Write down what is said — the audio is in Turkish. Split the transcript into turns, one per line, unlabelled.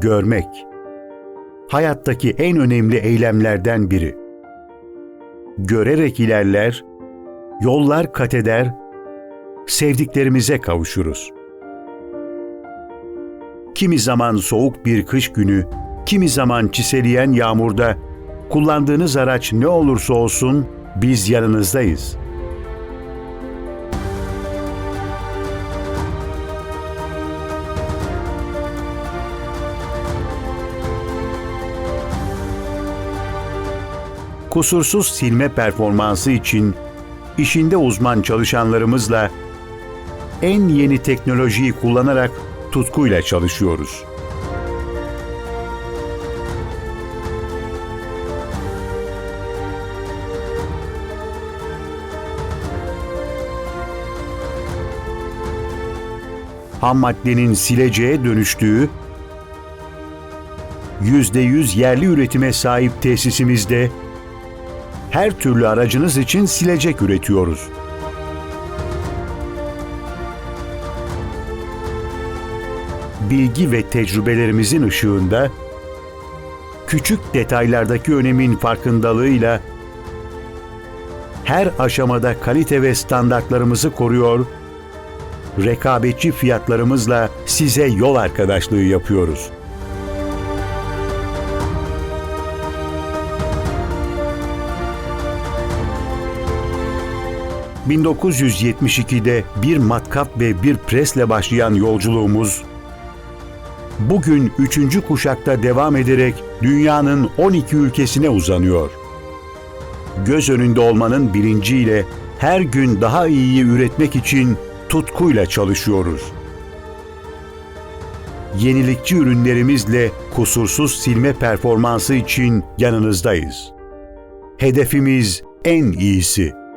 görmek. Hayattaki en önemli eylemlerden biri. Görerek ilerler, yollar kat eder, sevdiklerimize kavuşuruz. Kimi zaman soğuk bir kış günü, kimi zaman çiseleyen yağmurda, kullandığınız araç ne olursa olsun biz yanınızdayız. Kusursuz silme performansı için işinde uzman çalışanlarımızla en yeni teknolojiyi kullanarak tutkuyla çalışıyoruz. ham maddenin sileceğe dönüştüğü, %100 yerli üretime sahip tesisimizde her türlü aracınız için silecek üretiyoruz. Bilgi ve tecrübelerimizin ışığında küçük detaylardaki önemin farkındalığıyla her aşamada kalite ve standartlarımızı koruyor, rekabetçi fiyatlarımızla size yol arkadaşlığı yapıyoruz. ...1972'de bir matkap ve bir presle başlayan yolculuğumuz... ...bugün üçüncü kuşakta devam ederek dünyanın 12 ülkesine uzanıyor. Göz önünde olmanın bilinciyle her gün daha iyiyi üretmek için tutkuyla çalışıyoruz. Yenilikçi ürünlerimizle kusursuz silme performansı için yanınızdayız. Hedefimiz en iyisi.